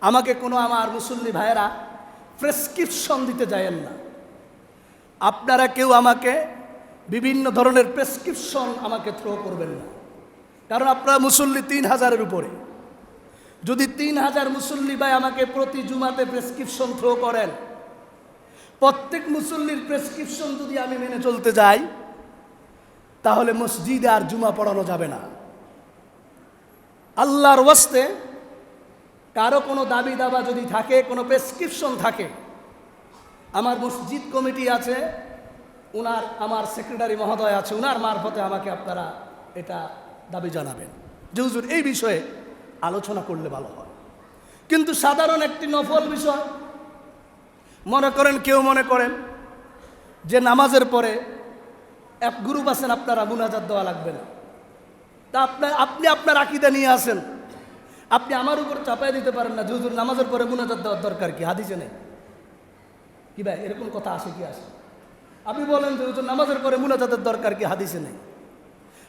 আমাকে কোনো আমার মুসল্লি ভাইয়েরা প্রেসক্রিপশন দিতে যায়েন না। আপনারা কেউ আমাকে বিভিন্ন ধরনের প্রেসক্রিপশন আমাকে থ্রো করবেন না। কারণ আপনারা মুসল্লি তিন হাজারের উপরে। যদি তিন হাজার মুসল্লি ভাই আমাকে প্রতি জুমাতে প্রেসক্রিপশন থ্রো করেন, প্রত্যেক মুসল্লির প্রেসক্রিপশন যদি আমি মেনে চলতে যাই, তাহলে মসজিদে আর জুমা পড়ানো যাবে না। আল্লাহর ওয়াস্তে কারও কোনো দাবি দাবা যদি থাকে, কোনো প্রেসক্রিপশন থাকে, আমার মসজিদ কমিটি আছে, উনার, আমার সেক্রেটারি মহোদয় আছে, উনার মারফতে আমাকে আপনারা এটা দাবি জানাবেন। যে হুজুর, এই বিষয়ে আলোচনা করলে ভালো হয়। কিন্তু সাধারণ একটি নফল বিষয়, মনে করেন, কেউ মনে করেন যে নামাজের পরে এক গ্রুপ আছেন, আপনারা মুনাজাত দেওয়া লাগবে না। তা আপনার, আপনি আপনার আকিদা নিয়ে আসেন। আপনি আমার উপর চাপাই দিতে পারেন না যে হুজুর নামাজের পরে মুনাজাত দেওয়ার দরকার কি? হাদিসে নেই। কি ভাই, এরকম কথা আসে কি আসে? আপনি বলেন যে হুজুর নামাজের পরে মুনাজাতের দরকার কি? হাদিসে নেই।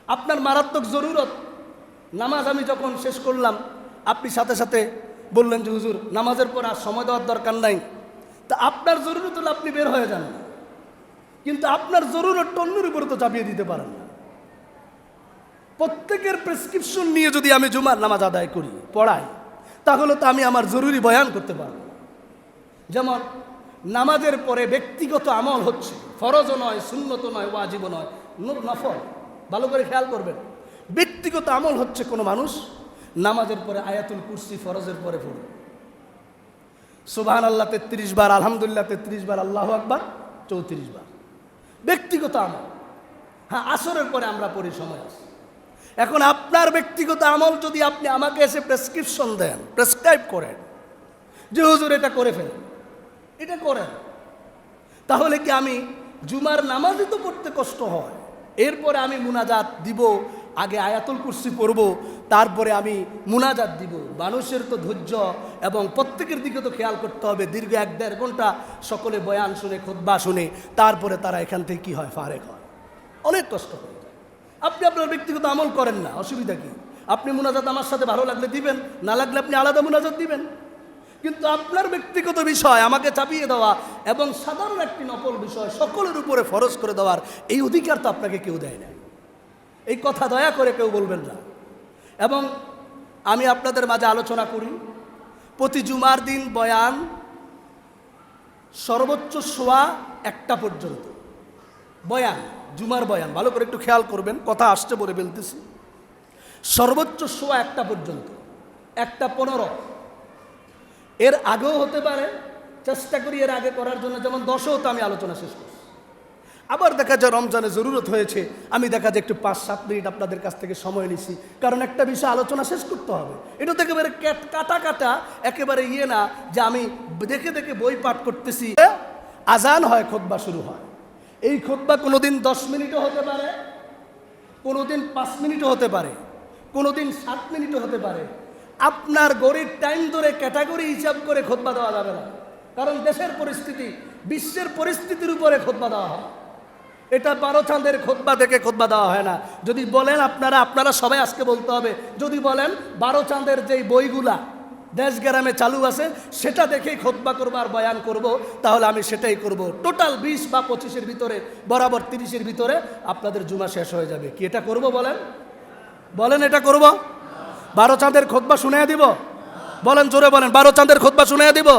আপনার মারাত্মক জরুরত, নামাজ আমি যখন শেষ করলাম, আপনি সাথে সাথে বললেন যে, হুজুর, নামাজের পর আর সময় দেওয়ার দরকার নাই। তা আপনার জরুরত হলে আপনি বের হয়ে যান। কিন্তু আপনার জরুরত অন্যের উপরে তো চাপিয়ে দিতে পারেন প্রত্যেকের প্রেসক্রিপশন নিয়ে যদি আমি জুমার নামাজ আদায় করি, পড়াই, তাহলে তো আমি আমার জরুরি বয়ান করতে পারব। যেমন, নামাজের পরে ব্যক্তিগত আমল হচ্ছে, ফরজও নয় শূন্যত নয়, ওয়াজিবও নয় নফল, ভালো করে খেয়াল করবেন। ব্যক্তিগত আমল হচ্ছে কোনো মানুষ নামাজের পরে আয়াতুল কুরসি, ফরজের পরে পড়ে। সুবাহান আল্লাহ তেত্রিশ বার, আলহামদুলিল্লাহ, তেত্রিশ বার, আল্লাহ আকবার, চৌত্রিশ বার। ব্যক্তিগত আমল। হ্যাঁ আসরের পরে আমরা পড়ি, সময় আছে। এখন আপনার ব্যক্তিগত আমল যদি আপনি আমাকে এসে প্রেসক্রিপশন দেন প্রেসক্রাইব করেন, যে হুজুর এটা করে ফেলেন, এটা করেন, তাহলে কি আমি জুমার নামাজই তো পড়তে কষ্ট হয়? এরপরে আমি মুনাজাত দিব, আগে আয়াতুল কুরসি পড়ব, তারপরে আমি মুনাজাত দিব। মানুষের তো ধৈর্য এবং প্রত্যেকের দিকে তো খেয়াল করতে হবে। দীর্ঘ এক দেড় ঘণ্টা সকলে বয়ান শুনে, খোদবা শুনে, তারপরে তারা এখান থেকে কি হয়? ফারেক হয়। অনেক কষ্ট হয়ে। আপনি আপনার ব্যক্তিগত আমল করেন না, অসুবিধা কি? আপনি মুনাজাত আমার সাথে ভালো লাগলে দিবেন, না লাগলে আপনি আলাদা মোনাজাত দিবেন। কিন্তু আপনার ব্যক্তিগত বিষয় আমাকে চাপিয়ে দেওয়া এবং সাধারণ একটি নকল বিষয় সকলের উপরে ফরজ করে দেওয়ার এই অধিকার তো আপনাকে কেউ দেয় না। এই কথা দয়া করে কেউ বলবেন না। এবং আমি আপনাদের মাঝে আলোচনা করি, প্রতি জুমার দিন বয়ান সর্বোচ্চ সোয়া একটা পর্যন্ত। বয়ান। জুমার বয়ান, ভালো করে একটু খেয়াল করবেন, কথা আসতে বলে ফেলতেছি সর্বোচ্চ সোয়া একটা পর্যন্ত, একটা পনেরো। এর আগেও হতে পারে, চেষ্টা করি এর আগে করার জন্য, যেমন দশও তো আমি আলোচনা শেষ করছি। আবার দেখা যায় রমজানে জরুরত হয়েছে, আমি দেখা যায় একটু পাঁচ, সাত মিনিট আপনাদের কাছ থেকে সময় নিছি, কারণ একটা বিষয় আলোচনা শেষ করতে হবে। এটা তো একেবারে কাটা কাটা, একেবারে ইয়ে না, যে আমি দেখে দেখে বই পাঠ করতেছি। আজান হয়, খোদবা শুরু হয়। এই খোদবা কোনোদিন দশ মিনিটও হতে পারে, কোনোদিন পাঁচ মিনিটও হতে পারে, কোনোদিন সাত মিনিটও হতে পারে। আপনার গড়ির টাইম ধরে ক্যাটাগরি হিসাব করে খোদবা দেওয়া যাবে না। কারণ দেশের পরিস্থিতি, বিশ্বের পরিস্থিতির উপরে খোদবা দেওয়া হয়। এটা বারো চাঁদের খোদবা থেকে খোদবা দেওয়া হয় না। যদি বলেন আপনারা আপনারা সবাই আজকে বলতে হবে। যদি বলেন বারো চাঁদের যেই বইগুলা দেশ গ্রামে চালু আছে, সেটা দেখেই খোদবা করব আর বয়ান করব, তাহলে আমি সেটাই করব। টোটাল বিশ বা পঁচিশের ভিতরে, বরাবর তিরিশের ভিতরে আপনাদের জুমা শেষ হয়ে যাবে। কি এটা করব বলেন? বলেন এটা করব? বারো চাঁদের খোদবা শুনিয়ে দিব? বলেন, জোরে বলেন, বারো চাঁদের খোদবা শুনিয়ে দিব?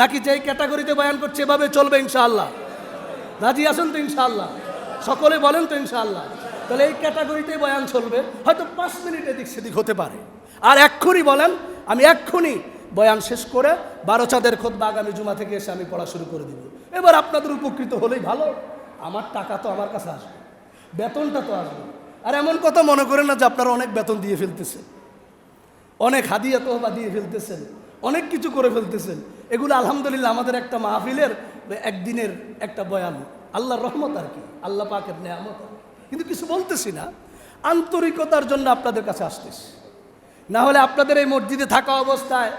নাকি যেই ক্যাটাগরিতে বয়ান করছে, এভাবে চলবে ইনশাআল্লাহ? রাজি আছেন তো ইনশাআল্লাহ? সকলে বলেন তো ইনশাআল্লাহ। তাহলে এই ক্যাটাগরিতে বয়ান চলবে, হয়তো পাঁচ মিনিট এদিক সেদিক হতে পারে। আর এক্ষুনি বলেন আমি এক্ষুনি বয়ান শেষ করে বারো চাঁদের খোদবা আগামী জুমা থেকে এসে আমি পড়া শুরু করে দিব। এবার আপনাদের উপকৃত হলেই ভালো। আমার টাকা তো আমার কাছে আসবে। বেতনটা তো আসবে। আর এমন কথা মনে করেন না যে আপনারা অনেক বেতন দিয়ে ফেলতেছে অনেক হাদিয়া তোহবা দিয়ে ফেলতেছেন। অনেক কিছু করে ফেলতেছেন। এগুলো আলহামদুলিল্লাহ আমাদের একটা মাহফিলের একদিনের একটা বয়ান। আল্লাহর রহমত আর কি। আল্লাহ পাকের নেয়ামত। কিন্তু কিছু বলতেছি না। আন্তরিকতার জন্য আপনাদের কাছে আসতেছি। না হলে আপনাদের এই মসজিদে থাকা অবস্থায়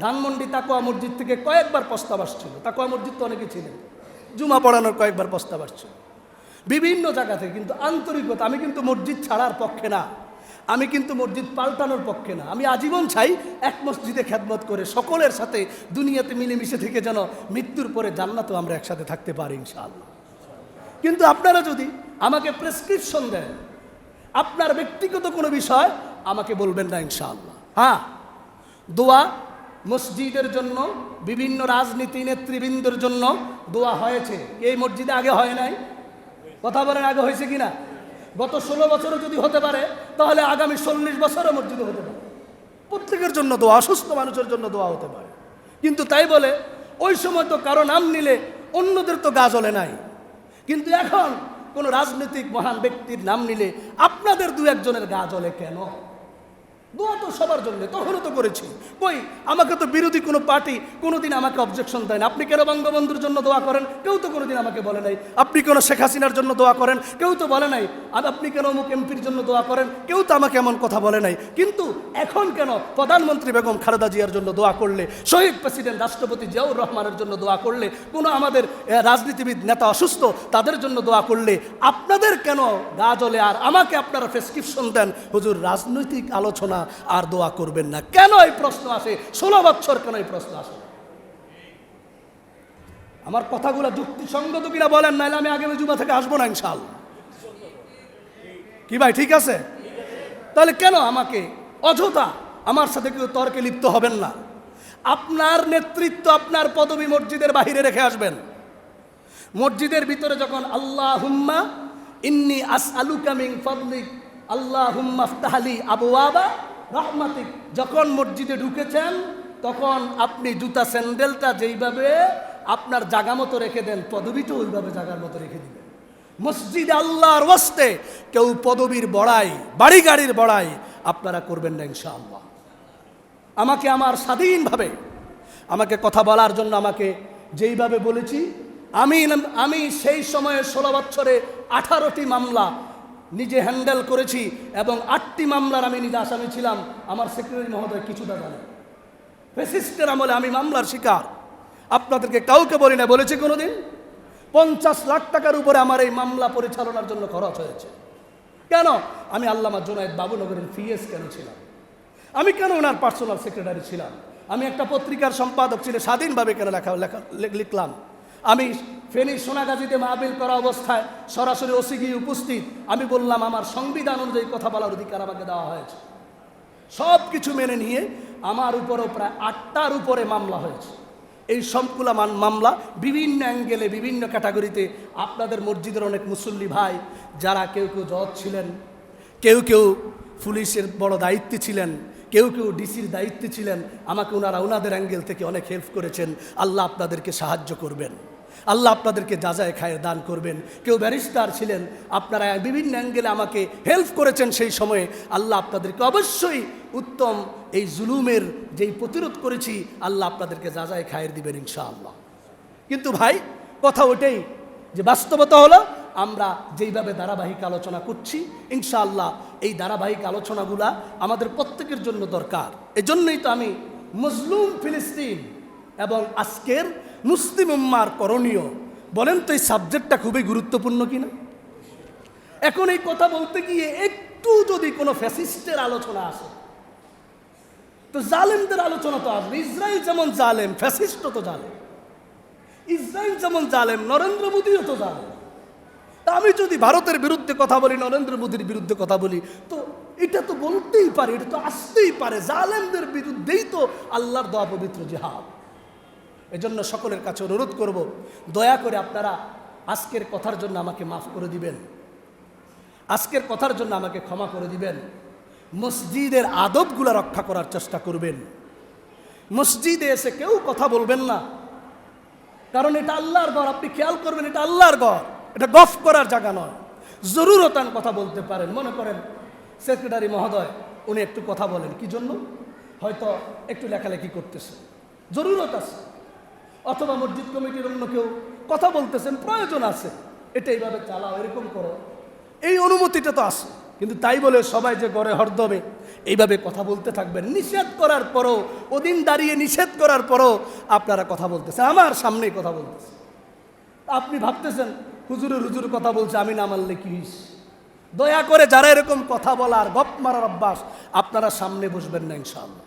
ধানমন্ডি তাকোয়া মসজিদ থেকে কয়েকবার প্রস্তাব আসছিল। তাকোয়া মসজিদ তো অনেকে ছিলেন জুমা পড়ানোর কয়েকবার প্রস্তাব আসছিল। বিভিন্ন জায়গা থেকে কিন্তু আন্তরিকতা, আমি কিন্তু মসজিদ ছাড়ার পক্ষে না। আমি কিন্তু মসজিদ পাল্টানোর পক্ষে না। আমি আজীবন চাই এক মসজিদে খ্যাতমত করে সকলের সাথে দুনিয়াতে মিলেমিশে থেকে যেন মৃত্যুর পরে জান্নাতও আমরা একসাথে থাকতে পারি ইনশাআল্লাহ। কিন্তু আপনারা যদি আমাকে প্রেসক্রিপশন দেন আপনার ব্যক্তিগত কোনো বিষয়, আমাকে বলবেন না ইনশাআল্লাহ। হ্যাঁ দোয়া মসজিদের জন্য, বিভিন্ন রাজনীতি নেতৃবৃন্দের জন্য দোয়া হয়েছে। এই মসজিদে আগে হয় নাই। কথা বলেন, আগে হয়েছে কিনা? গত ষোলো বছরও যদি হতে পারে, তাহলে আগামী চল্লিশ বছরও মসজিদে হতে পারে। প্রত্যেকের জন্য দোয়া, অসুস্থ মানুষের জন্য দোয়া হতে পারে। কিন্তু তাই বলে, ওই সময় তো কারও নাম নিলে অন্যদের তো গা জ্বলে নাই। কিন্তু এখন কোনো রাজনৈতিক মহান ব্যক্তির নাম নিলে আপনাদের দু একজনের গা জ্বলে কেন? দোয়া তো সবার জন্য, তখনও তো করেছি। কই, আমাকে তো বিরোধী কোনো পার্টি কোনোদিন আমাকে অবজেকশন দেয় না। আপনি কেন বঙ্গবন্ধুর জন্য দোয়া করেন? কেউ তো কোনোদিন আমাকে বলে নাই। আপনি কেন শেখ হাসিনার জন্য দোয়া করেন? কেউ তো বলে নাই। আর আপনি কেন অমুক এমপির জন্য দোয়া করেন? কেউ তো আমাকে এমন কথা বলে নাই। কিন্তু এখন কেন প্রধানমন্ত্রী বেগম খালেদা জিয়ার জন্য দোয়া করলে, শহীদ প্রেসিডেন্ট রাষ্ট্রপতি জিয়াউর রহমানের জন্য দোয়া করলে, কোনো আমাদের রাজনীতিবিদ নেতা অসুস্থ তাদের জন্য দোয়া করলে, আপনাদের কেন গা জ্বলে? আর আমাকে আপনারা প্রেসক্রিপশন দেন। হুজুর, রাজনৈতিক আলোচনা আর দোয়া করবেন না। কেন এই প্রশ্ন আসে? ষোলো বছর কেন এই প্রশ্ন আসে? আমার কথাগুলো যুক্তিসঙ্গত কিনা বলেন, নাহলে আমি আগামী জুমা থেকে আসব না ইনশাল কি ভাই, ঠিক আছে? তাহলে কেন আমাকে অযথা আমার সাথে কেউ তর্কে লিপ্ত হবেন না? আপনার নেতৃত্ব আপনার পদবী মসজিদের বাহিরে রেখে আসবেন। মসজিদের ভিতরে যখন আল্লাহ হুম্মা ইন্নি আস আলু কামিং ফদলিক আল্লাহ হুম্মা আবু আবা রহমাতিক যখন মসজিদে ঢুকেছেন, তখন আপনি জুতা স্যান্ডেলটা যেইভাবে আপনার জাগা মতো রেখে দেন পদবিটাও ওইভাবে জাগার মতো রেখে দিবেন। মসজিদ আল্লাহর ওয়াস্তে কেউ পদবীর বড়াই বাড়ি গাড়ির বড়াই আপনারা করবেন না ইনশাআল্লাহ। আমাকে আমার স্বাধীনভাবে, আমাকে কথা বলার জন্য আমাকে যেইভাবে বলেছি, আমি আমি সেই সময়ে ষোলো বছরে আঠারোটি মামলা নিজে হ্যান্ডেল করেছি এবং আটটি মামলার আমি নিজে আসামি ছিলাম। আমার সেক্রেটারি মহোদয় কিছুটা জানে। ফেসিস্টের আমলে আমি মামলার শিকার। আপনাদেরকে কাউকে বলি না, বলেছি কোনোদিন। পঞ্চাশ লাখ টাকার উপরে আমার এই মামলা পরিচালনার জন্য খরচ হয়েছে। কেন? আমি আল্লামা জোনায়েদ বাবুনগরের ফিএস কেন ছিলাম? আমি কেন ওনার পার্সোনাল সেক্রেটারি ছিলাম? আমি একটা পত্রিকার সম্পাদক ছিল স্বাধীনভাবে কেন লেখা লেখা লিখলাম? আমি ফেনী সোনাগাজীতে মাহবিল করা অবস্থায় সরাসরি ওসি গিয়ে উপস্থিত, আমি বললাম, আমার সংবিধান অনুযায়ী কথা বলার অধিকার আমাকে দেওয়া হয়েছে। সব কিছু মেনে নিয়ে আমার উপরও প্রায় আটটার উপরে মামলা হয়েছে। এই সবগুলা মামলা বিভিন্ন অ্যাঙ্গেলে, বিভিন্ন ক্যাটাগরিতে আপনাদের মসজিদের অনেক মুসল্লি ভাই, যারা কেউ কেউ জজ ছিলেন, কেউ কেউ পুলিশের বড় দায়িত্বে ছিলেন, কেউ কেউ ডিসির দায়িত্বে ছিলেন, আমাকে ওনারা ওনাদের অ্যাঙ্গেল থেকে অনেক হেল্প করেছেন। আল্লাহ আপনাদেরকে সাহায্য করবেন। আল্লাহ আপনাদেরকে যাজায় খায়ের দান করবেন। কেউ ব্যারিস্টার ছিলেন, আপনারা বিভিন্ন অ্যাঙ্গেলে আমাকে হেল্প করেছেন সেই সময়ে। আল্লাহ আপনাদেরকে অবশ্যই উত্তম এই জুলুমের যেই প্রতিরোধ করেছি, আল্লাহ আপনাদেরকে যাজায় খায়ের দিবেন ইনশাআল্লাহ। কিন্তু ভাই, কথা ওটাই যে বাস্তবতা হলো, আমরা যেইভাবে ধারাবাহিক আলোচনা করছি, ইনশাআল্লাহ এই ধারাবাহিক আলোচনাগুলা আমাদের প্রত্যেকের জন্য দরকার। এজন্যই তো আমি মজলুম ফিলিস্তিন এবং আজকের মুসলিম উম্মার করণীয়। বলেন তো এই সাবজেক্টটা খুবই গুরুত্বপূর্ণ কিনা? এখন এই কথা বলতে গিয়ে একটু যদি কোনো ফ্যাসিস্টের আলোচনা আসে, তো জালেমদের আলোচনা তো আসবে। ইসরায়েল যেমন জালেম ফ্যাসিস্টও তো জালেম। ইসরায়েল যেমন জালেম, নরেন্দ্র মোদীও তো জালেম। তা আমি যদি ভারতের বিরুদ্ধে কথা বলি, নরেন্দ্র মোদীর বিরুদ্ধে কথা বলি, তো এটা তো বলতেই পারে, এটা তো আসতেই পারে। জালেমদের বিরুদ্ধেই তো আল্লাহর দোয়া পবিত্র জিহাদ। এজন্য সকলের কাছে অনুরোধ করব, দয়া করে আপনারা আজকের কথার জন্য আমাকে মাফ করে দিবেন। আজকের কথার জন্য আমাকে ক্ষমা করে দিবেন। মসজিদের আদবগুলো রক্ষা করার চেষ্টা করবেন। মসজিদে এসে কেউ কথা বলবেন না। কারণ এটা আল্লাহর ঘর, আপনি খেয়াল করবেন এটা আল্লাহর ঘর। এটা গফ করার জায়গা নয়। জরুরতান কথা বলতে পারেন। মনে করেন সেক্রেটারি মহোদয়, উনি একটু কথা বলেন। কি জন্য? হয়তো একটু লেখালেখি করতেছে। জরুরত আছে। অথবা মসজিদ কমিটির অন্য কেউ কথা বলতেছেন, প্রয়োজন আছে। এটা এইভাবে চালাও, এরকম করো। এই অনুমতিটা তো আছে। কিন্তু তাই বলে সবাই যে গড়ে হরদমে এইভাবে কথা বলতে থাকবেন। নিষেধ করার পরও, ওদিন দাঁড়িয়ে নিষেধ করার পরও আপনারা কথা বলতেছেন আমার সামনেই কথা বলতেছে। আপনি ভাবতেছেন হুজুরের হুজুর কথা বলছে, আমি না মানলে কি দয়া করে যারা এরকম কথা বলার, গপ মারার অভ্যাস আপনারা সামনে বসবেন না, ইনশাআল্লাহ।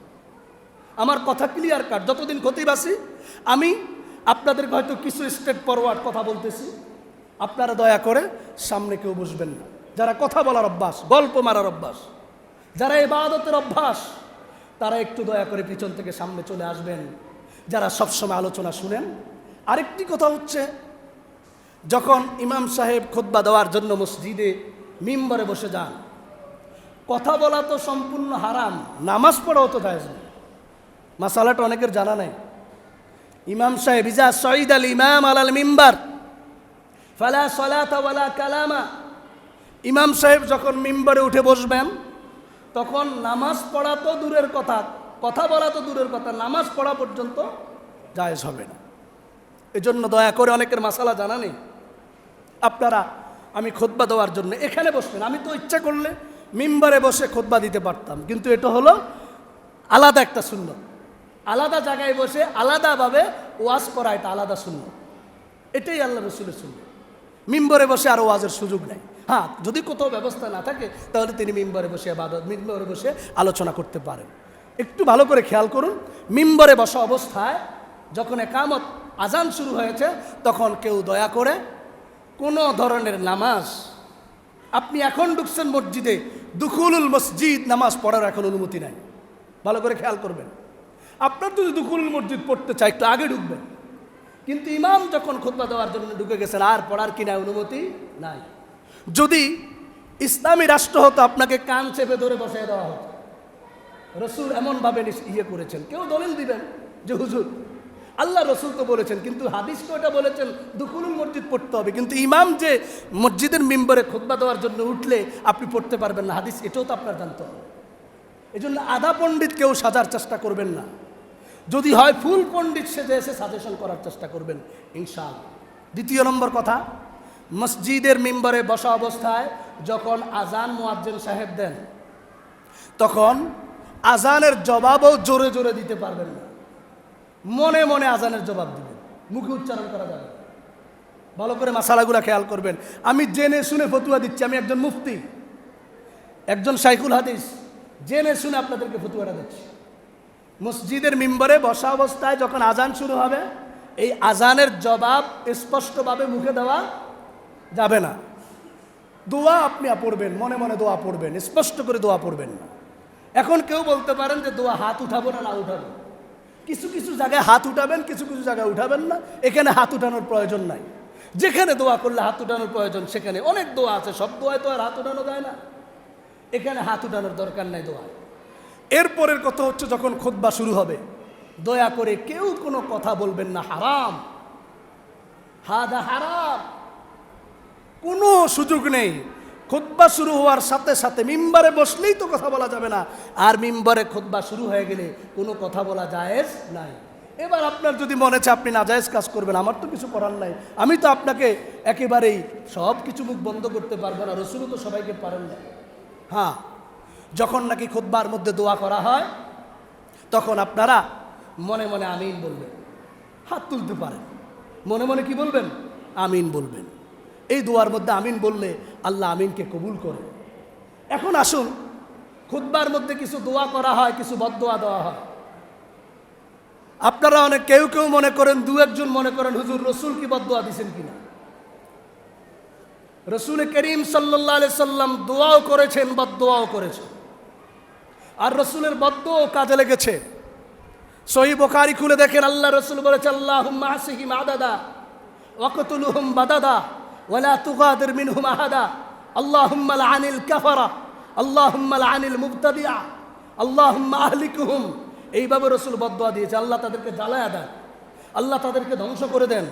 আমার কথা ক্লিয়ার কাট যতদিন ক্ষতিবাসী আমি আপনাদেরকে হয়তো কিছু স্টেপ ফরওয়ার্ড কথা বলতেছি। আপনারা দয়া করে সামনে কেউ বসবেন না। যারা কথা বলার অভ্যাস, গল্প মারার অভ্যাস, যারা এবাদতের অভ্যাস, তারা একটু দয়া করে পিছন থেকে সামনে চলে আসবেন। যারা সবসময় আলোচনা শুনেন, আরেকটি কথা হচ্ছে, যখন ইমাম সাহেব খুতবা দেওয়ার জন্য মসজিদে মিম্বরে বসে যান, কথা বলা তো সম্পূর্ণ হারাম, নামাজ পড়াও তো যায় মাসালাটা অনেকের জানা নাই। ইমাম সাহেব, ইজা সঈদ আল ইমাম আলাল মিম্বার, ফালা সলাতা ওয়ালা কালামা। ইমাম সাহেব যখন মিম্বারে উঠে বসবেন, তখন নামাজ পড়া তো দূরের কথা কথা বলা তো দূরের কথা, নামাজ পড়া পর্যন্ত জায়েজ হবে না। এজন্য দয়া করে অনেকের মাসালা জানা নেই। আপনারা, আমি খোদবা দেওয়ার জন্য এখানে বসবেন। আমি তো ইচ্ছা করলে মিম্বারে বসে খোদবা দিতে পারতাম, কিন্তু এটা হলো আলাদা একটা শূন্য আলাদা জায়গায় বসে আলাদাভাবে ওয়াজ করা এটা আলাদা শূন্য এটাই আল্লাহ রসুলের শূন্য মিম্বরে বসে আর ওয়াজের সুযোগ নেই। হ্যাঁ যদি কোথাও ব্যবস্থা না থাকে, তাহলে তিনি মিম্বরে বসে আবাদত মিম্বরে বসে আলোচনা করতে পারেন। একটু ভালো করে খেয়াল করুন, মিম্বরে বসা অবস্থায় যখন একামত আজান শুরু হয়েছে, তখন কেউ দয়া করে কোনো ধরনের নামাজ, আপনি এখন ঢুকছেন মসজিদে, দুখুলুল মসজিদ, নামাজ পড়ার এখন অনুমতি নাই। ভালো করে খেয়াল করবেন। আপনার যদি দুকুলুল মসজিদ পড়তে চাই একটু আগে ঢুকবেন। কিন্তু ইমাম যখন খুতবা দেওয়ার জন্য ঢুকে গেছেন, আর পড়ার কিনা অনুমতি নাই। যদি ইসলামী রাষ্ট্র হতো, আপনাকে কান চেপে ধরে বসাই দেওয়া হতো। রসুল এমনভাবে ইয়ে করেছেন। কেউ দলিল দিবেন যে, হুজুর, আল্লাহ রসুল তো বলেছেন, কিন্তু হাদিস তো এটা বলেছেন দুকুলুল মসজিদ পড়তে হবে। কিন্তু ইমাম যে মসজিদের মেম্বারে খুতবা দেওয়ার জন্য উঠলে, আপনি পড়তে পারবেন না। হাদিস, এটাও তো আপনার জানতে হবে। এই জন্য আধা পণ্ডিত কেউ সাজার চেষ্টা করবেন না। যদি হয় ফুল পণ্ডিত সেজে এসে সাজেশন করার চেষ্টা করবেন ইনশাল দ্বিতীয় নম্বর কথা, মসজিদের মেম্বারে বসা অবস্থায় যখন আজান মোয়াজ্জেম সাহেব দেন, তখন আজানের জবাবও জোরে জোরে দিতে পারবেন না। মনে মনে আজানের জবাব দিবেন, মুখে উচ্চারণ করা যাবে ভালো করে মাসালাগুলা খেয়াল করবেন। আমি জেনে শুনে ফতুয়া দিচ্ছি, আমি একজন মুফতি, একজন সাইকুল হাদিস, জেনে শুনে আপনাদেরকে ফতুয়াটা দিচ্ছি। মসজিদের মিম্বরে বসা অবস্থায় যখন আজান শুরু হবে, এই আজানের জবাব স্পষ্টভাবে মুখে দেওয়া যাবে না। দোয়া আপনি পড়বেন, মনে মনে দোয়া পড়বেন, স্পষ্ট করে দোয়া পড়বেন না। এখন কেউ বলতে পারেন যে দোয়া হাত উঠাবো না না উঠাবো। কিছু কিছু জায়গায় হাত উঠাবেন, কিছু কিছু জায়গায় উঠাবেন না। এখানে হাত উঠানোর প্রয়োজন নাই। যেখানে দোয়া করলে হাত উঠানোর প্রয়োজন, সেখানে অনেক দোয়া আছে। সব দোয়ায় তো আর হাত উঠানো যায় না। এখানে হাত উঠানোর দরকার নাই দোয়ায়। এরপরের কথা হচ্ছে যখন খোদবা শুরু হবে, দয়া করে কেউ কোনো কথা বলবেন না, হারাম। হাদা হারাম। কোনো সুযোগ নেই। খোদবা শুরু হওয়ার সাথে সাথে মিম্বারে বসলেই তো কথা বলা যাবে না। আর মিম্বারে খোদবা শুরু হয়ে গেলে কোনো কথা বলা জায়েজ নাই। এবার আপনার যদি মনে চায় আপনি নাজায়েজ কাজ করবেন, আমার তো কিছু করার নাই। আমি তো আপনাকে একেবারেই সব কিছু মুখ বন্ধ করতে পারব না, রসুলও তো সবাইকে পারেন না। হ্যাঁ যখন নাকি খুতবার মধ্যে দোয়া করা হয়, তখন আপনারা মনে মনে আমিন বলবেন। হাত তুলতে পারেন। মনে মনে কি বলবেন? আমিন বলবেন। এই দোয়ার মধ্যে আমিন বললে আল্লাহ আমিনকে কবুল করে। এখন আসুন, খুতবার মধ্যে কিছু দোয়া করা হয়, কিছু বদোয়া দেওয়া হয়। আপনারা অনেক কেউ কেউ মনে করেন, দু একজন মনে করেন, হুজুর রসুল কি বদোয়া দিছেন কিনা? রসুল করিম সাল্লাহ সাল্লাম দোয়াও করেছেন বদোয়াও করেছেন। আর রসুলের বদোয়াও কাজে লেগেছে। সহি বোখারি খুলে দেখেন, আল্লাহ রসুল বলেছে আল্লাহ হাসিহিম আদাদা ওয়াকতুলুহুম বাদাদা ওয়ালা তুগাদির মিনহুম আহাদা, আল্লাহুম্মা আনিল কাফারা, আল্লাহুম্মা আনিল মুবতাদিআ আল্লাহুম্মা আহলিকুহুম। এইভাবে রসুল বদোয়া দিয়েছে। আল্লাহ তাদেরকে জ্বালায়া দেন, আল্লাহ তাদেরকে ধ্বংস করে দেন,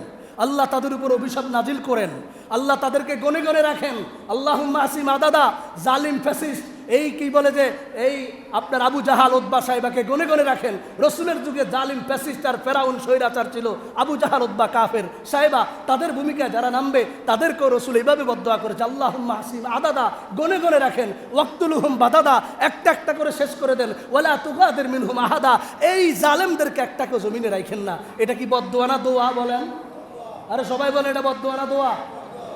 আল্লাহ তাদের উপর অভিশাপ নাজিল করেন, আল্লাহ তাদেরকে গনে গনে রাখেন আল্লাহ আসিম আদাদা জালিম ফ্যাসিস এই কি বলে যে, এই আপনার আবু জাহাল উদ্বা সাহেবাকে গনে গনে রাখেন। রসুলের যুগে জালিম প্যাসিস্টার ফেরাউন স্বৈরাচার ছিল। আবু জাহাল উদ্বা কাফের। সাহেবা, তাদের ভূমিকায় যারা নামবে, তাদেরকেও রসুল এইভাবে বদয়া করেছে। আল্লাহ হাসিম আদাদা, গনে গনে রাখেন। ওয়াক্তুলুহুম বাদাদা, একটা একটা করে শেষ করে দেন। ওলা তুগাদের মিনহুম আহাদা। এই জালেমদেরকে একটাকে জমিনে রাখেন না। এটা কি বদোয়ানা দোয়া বলেন? আরে সবাই বলে এটা বদোয়ানা দোয়া?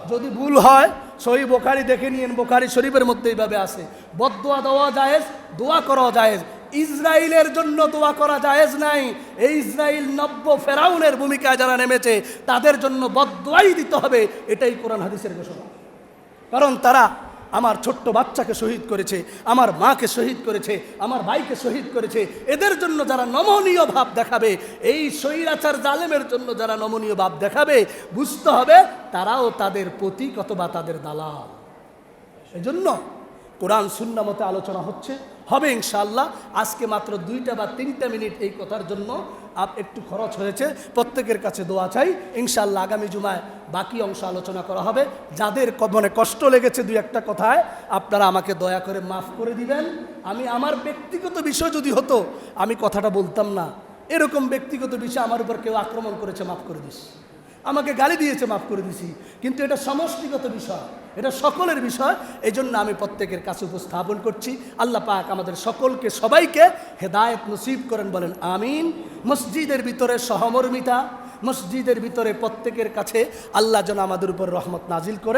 যদি ভুল হয় সহি বোখারি দেখে নিয়েন, বোখারি শরীফের মধ্যে এইভাবে আছে। বদোয়া দেওয়া জায়েজ, দোয়া করা জায়েজ। ইসরায়েলের জন্য দোয়া করা জায়েজ নাই। এই ইসরায়েল নব্য ফেরাউনের ভূমিকায় যারা নেমেছে, তাদের জন্য বদোয়াই দিতে হবে। এটাই কোরআন হাদিসের ঘোষণা। কারণ তারা আমার ছোট্ট বাচ্চাকে শহীদ করেছে, আমার মাকে শহীদ করেছে, আমার ভাইকে শহীদ করেছে। এদের জন্য যারা নমনীয় ভাব দেখাবে, এই স্বৈরাচার জালেমের জন্য যারা নমনীয় ভাব দেখাবে, বুঝতে হবে তারাও তাদের প্রতীক অথবা তাদের দালাল। এজন্য কোরআন শূন্য মতে আলোচনা হচ্ছে হবে ইনশাআল্লাহ। আজকে মাত্র দুইটা বা তিনটা মিনিট এই কথার জন্য আপ একটু খরচ হয়েছে। প্রত্যেকের কাছে দোয়া চাই। ইনশাআল্লাহ আগামী জুমায় বাকি অংশ আলোচনা করা হবে। যাদের মনে কষ্ট লেগেছে দুই একটা কথায়, আপনারা আমাকে দয়া করে মাফ করে দিবেন। আমি আমার ব্যক্তিগত বিষয় যদি হতো, আমি কথাটা বলতাম না। এরকম ব্যক্তিগত বিষয় আমার উপর কেউ আক্রমণ করেছে, মাফ করে দিস। আমাকে গালি দিয়েছে, মাফ করে দিছি। কিন্তু এটা সমষ্টিগত বিষয়, এটা সকলের বিষয়। এই জন্য আমি প্রত্যেকের কাছে উপস্থাপন করছি। আল্লাহ পাক আমাদের সকলকে, সবাইকে হেদায়ত নসিব করেন, বলেন আমিন। মসজিদের ভিতরে সহমর্মিতা, মসজিদের ভিতরে প্রত্যেকের কাছে আল্লাহ যেন আমাদের উপর রহমত নাজিল করে